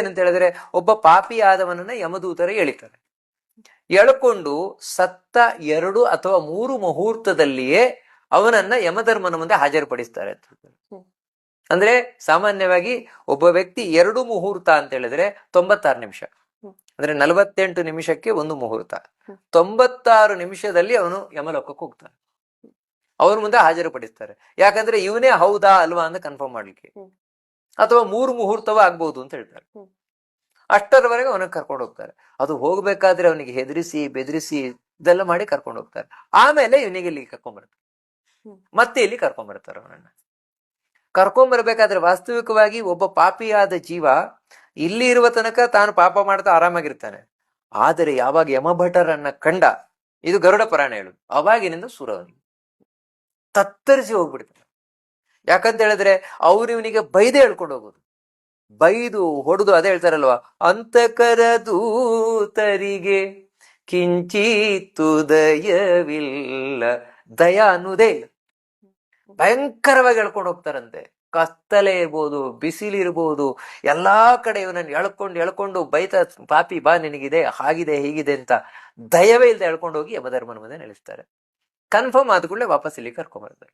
ಏನಂತ ಹೇಳಿದ್ರೆ ಒಬ್ಬ ಪಾಪಿ ಆದವನನ್ನ ಯಮದೂತರು ಎಳಿತಾರೆ. ಎಳ್ಕೊಂಡು ಸತ್ತ ಎರಡು ಅಥವಾ ಮೂರು ಮುಹೂರ್ತದಲ್ಲಿಯೇ ಅವನನ್ನ ಯಮಧರ್ಮನ ಮುಂದೆ ಹಾಜರುಪಡಿಸ್ತಾರೆ ಅಂತ ಹೇಳ್ತಾರೆ. ಅಂದ್ರೆ ಸಾಮಾನ್ಯವಾಗಿ ಒಬ್ಬ ವ್ಯಕ್ತಿ ಎರಡು ಮುಹೂರ್ತ ಅಂತ ಹೇಳಿದ್ರೆ ತೊಂಬತ್ತಾರು ನಿಮಿಷ. ಅಂದ್ರೆ ನಲವತ್ತೆಂಟು ನಿಮಿಷಕ್ಕೆ ಒಂದು ಮುಹೂರ್ತ. ತೊಂಬತ್ತಾರು ನಿಮಿಷದಲ್ಲಿ ಅವನು ಯಮಲೋಕಕ್ಕೆ ಹೋಗ್ತಾನೆ. ಅವನ ಮುಂದೆ ಹಾಜರುಪಡಿಸ್ತಾರೆ. ಯಾಕಂದ್ರೆ ಇವನೇ ಹೌದಾ ಅಲ್ವಾ ಅಂತ ಕನ್ಫರ್ಮ್ ಮಾಡ್ಲಿಕ್ಕೆ. ಅಥವಾ ಮೂರು ಮುಹೂರ್ತವ ಆಗ್ಬಹುದು ಅಂತ ಹೇಳ್ತಾರೆ. ಅಷ್ಟರವರೆಗೆ ಅವನಿಗೆ ಕರ್ಕೊಂಡು ಹೋಗ್ತಾರೆ. ಅದು ಹೋಗ್ಬೇಕಾದ್ರೆ ಅವನಿಗೆ ಹೆದರಿಸಿ ಬೆದರಿಸಿ ಇದೆಲ್ಲ ಮಾಡಿ ಕರ್ಕೊಂಡು ಹೋಗ್ತಾರೆ. ಆಮೇಲೆ ಇವನಿಗೆ ಇಲ್ಲಿ ಕರ್ಕೊಂಡ್ಬರ್ತಾರೆ ಬರ್ತಾರೆ ಮತ್ತೆ ಇಲ್ಲಿ ಕರ್ಕೊಂಡ್ಬರ್ತಾರೆ ಅವನನ್ನ. ಕರ್ಕೊಂಡ್ಬರ್ಬೇಕಾದ್ರೆ ವಾಸ್ತವಿಕವಾಗಿ ಒಬ್ಬ ಪಾಪಿಯಾದ ಜೀವ ಇಲ್ಲಿ ಇರುವ ತನಕ ತಾನು ಪಾಪ ಮಾಡ್ತಾ ಆರಾಮಾಗಿರ್ತಾನೆ. ಆದರೆ ಯಾವಾಗ ಯಮಭಟರನ್ನ ಕಂಡ ಇದು ಗರುಡ ಪುರಾಣ ಹೇಳುದು ಅವಾಗಿನಿಂದ ಸುರವನಿಗೆ ತತ್ತರಿಸಿ ಹೋಗ್ಬಿಡ್ತಾನೆ. ಯಾಕಂತ ಹೇಳಿದ್ರೆ ಅವ್ರು ಇವನಿಗೆ ಬೈದೆ ಹೇಳ್ಕೊಂಡು ಹೋಗೋದು. ಬೈದು ಹೊಡೆದು ಅದೇ ಹೇಳ್ತಾರಲ್ವಾ, ಅಂತಕರ ದೂತರಿಗೆ ಕಿಂಚಿತ್ತು ದಯವಿಲ್ಲ ದಯ ಅನ್ನುವುದೇ ಇಲ್ಲ. ಭಯಂಕರವಾಗಿ ಹೇಳ್ಕೊಂಡು ಹೋಗ್ತಾರಂತೆ. ಕತ್ತಲೆ ಇರ್ಬೋದು ಬಿಸಿಲಿರ್ಬೋದು ಎಲ್ಲಾ ಕಡೆ ಇವನನ್ನು ಎಳ್ಕೊಂಡು ಎಳ್ಕೊಂಡು ಬೈತ, ಪಾಪಿ ಬಾ ನಿನಗಿದೆ, ಹಾಗಿದೆ, ಹೀಗಿದೆ ಅಂತ ದಯವೇ ಇಲ್ಲದೆ ಎಳ್ಕೊಂಡು ಹೋಗಿ ಯಮಧರ್ಮನ ಮುಂದೆ ನೆಲೆಸ್ತಾರೆ. ಕನ್ಫರ್ಮ್ ಆದ ಕೂಡಲೇ ವಾಪಸ್ ಇಲ್ಲಿ ಕರ್ಕೊಂಡ್ಬರ್ತಾರೆ